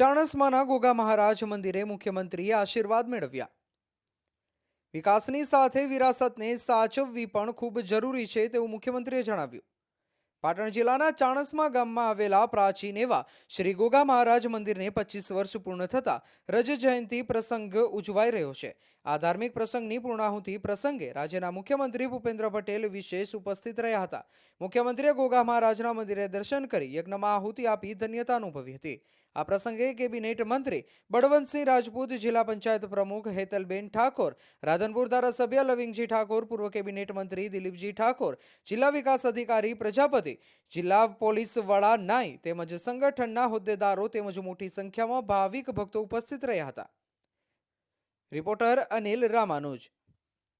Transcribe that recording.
ચાણસ્માના ગોગા મહારાજ મંદિરે મુખ્યમંત્રીએ આશીર્વાદ મેળવ્યા. વિકાસની સાથે વિરાસતને સાચવવી પણ ખૂબ જરૂરી છે તેવું મુખ્યમંત્રીએ જણાવ્યું. પાટણ જિલ્લાના ચાણસમા ગામમાં આવેલા પ્રાચીન એવા શ્રી ગોગા મહારાજ મંદિરને પચીસ વર્ષ પૂર્ણ થતા રજ જયંતિ પ્રસંગ ઉજવાઈ રહ્યો છે. આ ધાર્મિક પ્રસંગની પૂર્ણાહુતિ પ્રસંગે રાજ્યના મુખ્યમંત્રી ભૂપેન્દ્ર પટેલ વિશેષ ઉપસ્થિત રહ્યા હતા. મુખ્યમંત્રીએ ગોગા મહારાજના મંદિરે દર્શન કરી યજ્ઞમાં આહુતિ આપી ધન્યતા અનુભવી હતી. આ પ્રસંગે કેબિનેટ મંત્રી બળવંતસિંહ રાજપૂત, જિલ્લા પંચાયત પ્રમુખ હેતલબેન ઠાકોર, રાધનપુર ધારાસભ્ય લવિંગજી ઠાકોર, પૂર્વ કેબિનેટ મંત્રી દિલીપજી ઠાકોર, જિલ્લા વિકાસ અધિકારી પ્રજાપતિ જિલ્લા પોલીસ વડા નાઈ તેમજ સંગઠનના હોદ્દેદારો તેમજ મોટી સંખ્યામાં ભાવિક ભક્તો ઉપસ્થિત રહ્યા હતા. રિપોર્ટર અનિલ રામાનુજ.